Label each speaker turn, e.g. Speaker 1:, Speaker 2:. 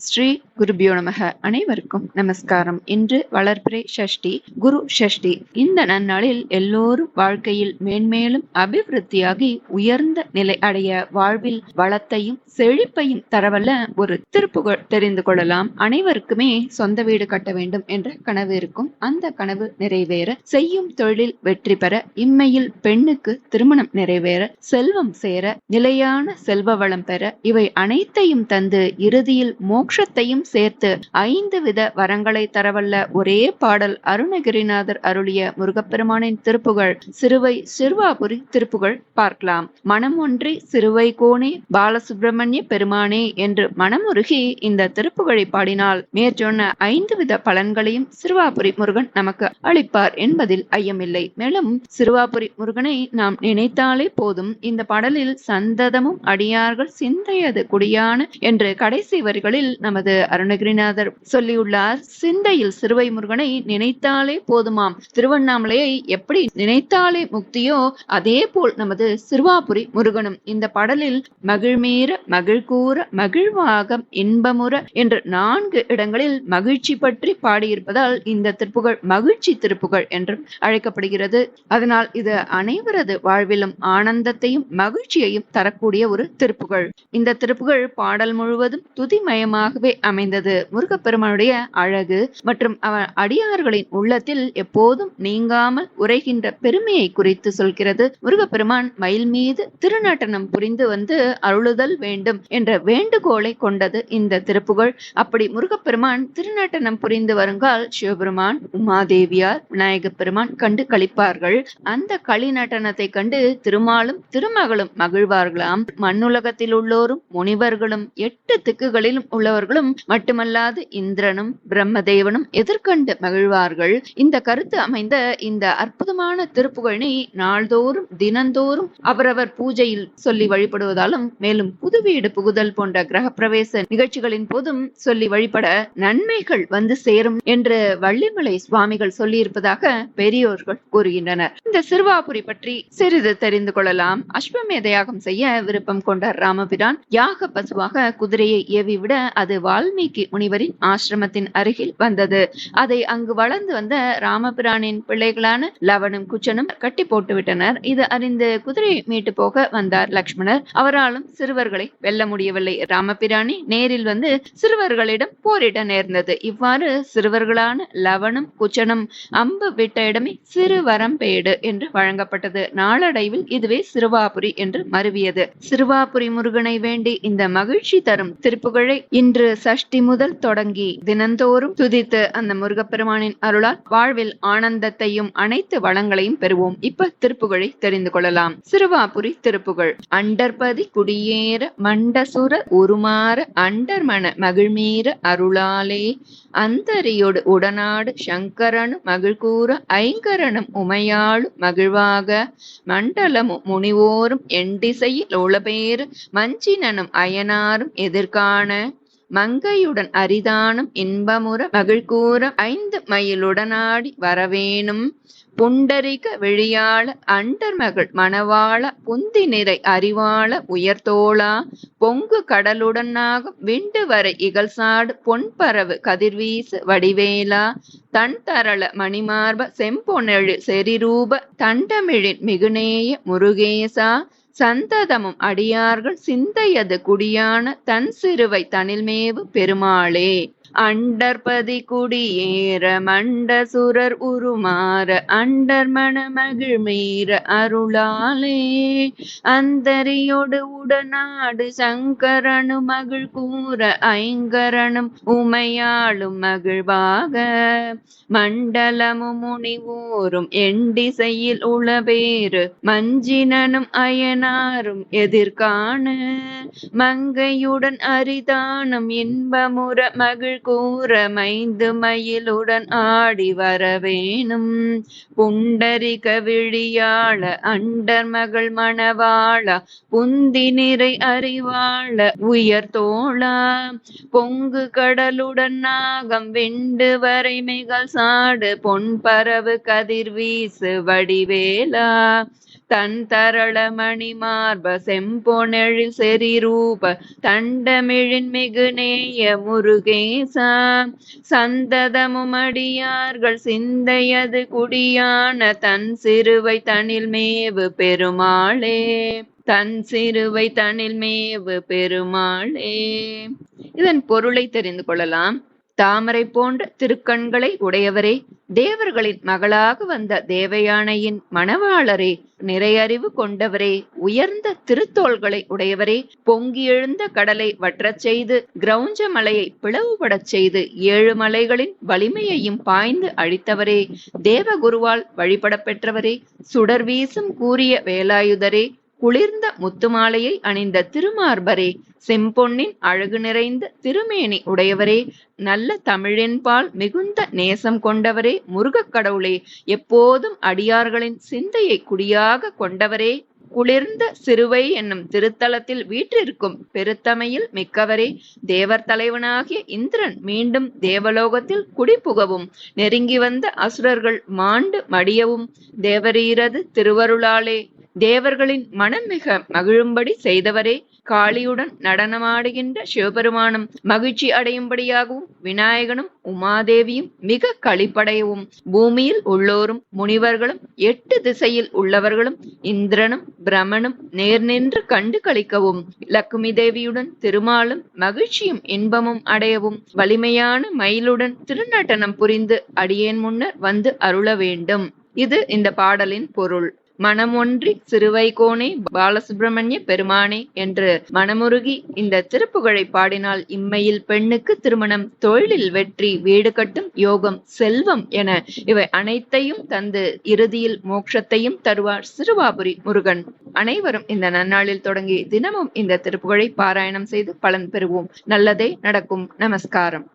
Speaker 1: ஸ்ரீ குருபியோ நமக. அனைவருக்கும் நமஸ்காரம். இன்று வளர்பிறை ஷஷ்டி குரு ஷஷ்டி. இந்த நன்னாளில் எல்லோரும் வாழ்க்கையில் மேன்மேலும் அபிவிருத்தியாகி உயர்ந்த நிலை அடைய வாழ்வில் வளத்தையும் செழிப்பையும் தரவல்ல ஒரு திருப்புகழ் தெரிந்து கொள்ளலாம். அனைவருக்குமே சொந்த வீடு கட்ட வேண்டும் என்ற கனவு இருக்கும். அந்த கனவு நிறைவேற செய்யும் தொழிலில் வெற்றி பெற இம்மையில் பெண்ணுக்கு திருமணம் நிறைவேற செல்வம் சேர நிலையான செல்வ வளம் பெற இவை அனைத்தையும் தந்து இறுதியில் மோட்சத்தையும் சேர்த்து ஐந்து வித வரங்களை தரவல்ல ஒரே பாடல் அருணகிரிநாதர் அருளிய முருகப்பெருமானின் திருப்புகழ் சிறுவை சிறுவாபுரி திருப்புகழ் பார்க்கலாம். மனம் ஒன்றி சிறுவை கோணே பாலசுப்பிரமணிய பெருமானே என்று மனமுருகி இந்த திருப்புகழை பாடினால் மேற்சொன்ன ஐந்து வித பலன்களையும் சிறுவாபுரி முருகன் நமக்கு அளிப்பார் என்பதில் ஐயமில்லை. மேலும் சிறுவாபுரி முருகனை நாம் நினைத்தாலே போதும் இந்த பாடலில் சந்ததமும் அடியார்கள் சிந்தையது குடியான என்று கடைசி வரிகளில் நமது அருணகிரிநாதர் சொல்லியுள்ளார் சிந்தையில் சிறுவை முருகனை நினைத்தாலே போதுமாம். திருவண்ணாமலையை எப்படி நினைத்தாலே முக்தியோ அதே போல் நமது சிறுவாபுரி முருகனும் இந்த பாடலில் மகிழ்மீற மகிழ்கூற மகிழ்வாகம் இன்பமுற என்ற நான்கு இடங்களில் மகிழ்ச்சி பற்றி பாடியிருப்பதால் இந்த திருப்புகழ் மகிழ்ச்சி திருப்புகழ் என்றும் அழைக்கப்படுகிறது. அதனால் இது அனைவரது வாழ்விலும் ஆனந்தத்தையும் மகிழ்ச்சியையும் தரக்கூடிய ஒரு திருப்புகழ். இந்த திருப்புகழ் பாடல் முழுவதும் துதிமயமாகவே அமை அமைந்தது முருகப்பெருமானுடைய அழகு மற்றும் அவர் அடியார்களின் உள்ளத்தில் எப்போதும் நீங்காமல் உரைகின்ற பெருமையை குறித்து சொல்கிறது. முருகப்பெருமான் மயில் மீது திருநட்டனம் புரிந்து வந்து அருளுதல் வேண்டும் என்ற வேண்டுகோளை கொண்டது இந்த திருப்புகழ். அப்படி முருகப்பெருமான் திருநட்டனம் புரிந்து வருங்கால் சிவபெருமான் உமாதேவியார் விநாயக பெருமான் கண்டு கழிப்பார்கள் அந்த களி நடனத்தை கண்டு திருமாலும் திருமகளும் மகிழ்வார்களாம். மண்ணுலகத்தில் உள்ளோரும் முனிவர்களும் எட்டு திக்குகளிலும் உள்ளவர்களும் மட்டுமல்லாது இந்திரனும் பிரம்மதேவனும் எதிர்கண்டு மகிழ்வார்கள். இந்த கருத்து அமைந்த இந்த அற்புதமான திருப்புகழை நாள்தோறும் தினந்தோறும் அவரவர் பூஜையில் சொல்லி வழிபடுவதாலும் மேலும் புது வீடு புகுதல் போன்ற கிரகப்பிரவேச நிகழ்ச்சிகளின் போதும் சொல்லி வழிபட நன்மைகள் வந்து சேரும் என்று வள்ளிமலை சுவாமிகள் சொல்லியிருப்பதாக பெரியோர்கள் கூறுகின்றனர். இந்த சிறுவாபுரி பற்றி சிறிது தெரிந்து கொள்ளலாம். அஸ்வமேத யாகம் செய்ய விருப்பம் கொண்ட ராமபிரான் யாக பசுவாக குதிரையை ஏவிவிட அது வால்மீகி வால்மீகி முனிவரின் ஆசிரமத்தின் அருகில் வந்தது. அதை அங்கு வளர்ந்து வந்த ராமபிரானின் பிள்ளைகளான லவனும் குச்சனும் கட்டி போட்டு விட்டனர் இது அறிந்து குதிரையை மீட்டு போக வந்தார் லக்ஷ்மணர். அவராலும் சிறுவர்களை வெல்ல முடியவில்லை. ராமபிரானி நேரில் வந்து சிறுவர்களிடம் போரிட நேர்ந்தது. இவ்வாறு சிறுவர்களான லவனும் குச்சனும் அம்பு விட்ட இடமே சிறுவரம்பேடு என்று வழங்கப்பட்டது. நாளடைவில் இதுவே சிறுவாபுரி என்று மருவியது. சிறுவாபுரி முருகனை வேண்டி இந்த மகிழ்ச்சி தரும் திருப்புகழை இன்று சஷ்டி முதல் தொடங்கி தினந்தோறும் துதித்து அந்த முருகப்பெருமானின் அருளால் வாழ்வில் ஆனந்தத்தையும் அனைத்து வளங்களையும் பெறுவோம். இப்ப திருப்புகழை தெரிந்து கொள்ளலாம். சிறுவாபுரி திருப்புகழ். அண்டர்பதி குடியேற மண்டசுர உருமாற அண்டர்மன மகிழ்மீற அருளாலே. அந்தரியோடு உடனாடு சங்கரனு மகிழ்கூற ஐங்கரனும் உமையாளு மகிழ்வாக. மண்டலமும் முனிவோரும் எண்டிசையில் உளபேறு மஞ்சினனும் அயனாரும் எதிர்காண. மங்கையுடன் அரிதானம் இன்பமுற மகிழ்கூற ஐந்து மயிலுடனாடி வரவேணும். புண்டரிக வெளியாள அண்டர் மகள் மணவாள புந்தி நிறை அறிவாள உயர்தோளா பொங்கு கடலுடனாக விண்டு வரை இகழ்சாடு பொன்பரவு கதிர்வீசு வடிவேலா. தன் தரள மணிமார்ப செம்பொனெழு செரிரூப தண்டமிழின் மிகுநேய முருகேசா. சந்ததமும் அடியார்கள் சிந்தையது குடியான தன் சிறுவை தனில்மேவு பெருமாளே. அண்டர்பதி குடியேற மண்டசுரர் உருமாற அண்டர் மண மகிழ்மீற அருளாலே. அந்தரியோடு உடனாடு சங்கரனு மகிழ் கூற ஐங்கரனும் உமையாளும் மகிழ்வாக. மண்டலமும் முனிவோரும் எண்டிசையில் உளவேறு மஞ்சினனும் அயனாரும் எதிர்காண. மங்கையுடன் அரிதானம் இன்பமுற மகிழ் கூறமைந்து மயிலுடன் ஆடி வரவேணும் புண்டரிக விழியாள அண்டர் மகள் மணவாள புந்தி நிறை அறிவாள உயர் தோளா. பொங்கு கடலுடன் நாகம் விண்டு வரை மிகல் சாடு பொன் பரவு கதிர் வீசு வடிவேலா. தன் தரள மணி மார்ப செம்பொனெழில் செறிரூப தண்டமிழின் மிகு நேய முருகேசா. சந்ததமுமடியார்கள் சிந்தையது குடியான தன் சிறுவை தனில் மேவு பெருமாளே. தன் சிறுவை தனில் மேவு பெருமாளே. இதன் பொருளை தெரிந்து கொள்ளலாம். தாமரை போன்ற திருக்கண்களை உடையவரே தேவர்களின் மகளாக வந்த தேவயானையின் மணவாளரே நிறையறிவு கொண்டவரே உயர்ந்த திருத்தோள்களை உடையவரே பொங்கி எழுந்த கடலை வற்றச் செய்து கிரௌஞ்ச மலையை பிளவுபடச் செய்து ஏழு மலைகளின் வலிமையையும் பாய்ந்து அழித்தவரே தேவகுருவால் வழிபட பெற்றவரே சுடர் வீசும் கூறிய வேலாயுதரே குளிர்ந்த முத்துமாலையை அணிந்த திருமார்பரே செம்பொன்னின் அழகு நிறைந்த திருமேனி உடையவரே நல்ல தமிழின்பால் மிகுந்த நேசம் கொண்டவரே முருகக் கடவுளே எப்போதும் அடியார்களின் சிந்தையை குடியாக கொண்டவரே குளிர்ந்த சிறுவை என்னும் திருத்தலத்தில் வீற்றிருக்கும் பெருத்தமையில் மிக்கவரே தேவர் தலைவனாகிய இந்திரன் மீண்டும் தேவலோகத்தில் குடிபுகவும் நெருங்கி வந்த அசுரர்கள் மாண்டு மடியவும் தேவரீரது திருவருளாலே தேவர்களின் மனம் மிக மகிழும்படி செய்தவரே காளியுடன் நடனமாடுகின்ற சிவபெருமானும் மகிழ்ச்சி அடையும்படியாகவும் விநாயகனும் உமாதேவியும் மிக களிப்படையவும் பூமியில் உள்ளோரும் முனிவர்களும் எட்டு திசையில் உள்ளவர்களும் இந்திரனும் பிரமனும் நேர் நின்று கண்டு களிக்கவும் லக்குமி தேவியுடன் திருமாலும் மகிழ்ச்சியும் இன்பமும் அடையவும் வலிமையான மயிலுடன் திருநட்டனம் புரிந்து அடியேன் முன்னர் வந்து அருள வேண்டும். இது இந்த பாடலின் பொருள். மனமொன்றி சிறுவைகோனே பாலசுப்பிரமணிய பெருமானே என்று மனமுருகி இந்த திருப்புகழை பாடினால் இம்மையில் பெண்ணுக்கு திருமணம் தொழிலில் வெற்றி வீடு கட்டும் யோகம் செல்வம் என இவை அனைத்தையும் தந்து இறுதியில் மோட்சத்தையும் தருவார் சிறுவாபுரி முருகன். அனைவரும் இந்த நன்னாளில் தொடங்கி தினமும் இந்த திருப்புகழை பாராயணம் செய்து பலன் பெறுவோம். நல்லதே நடக்கும். நமஸ்காரம்.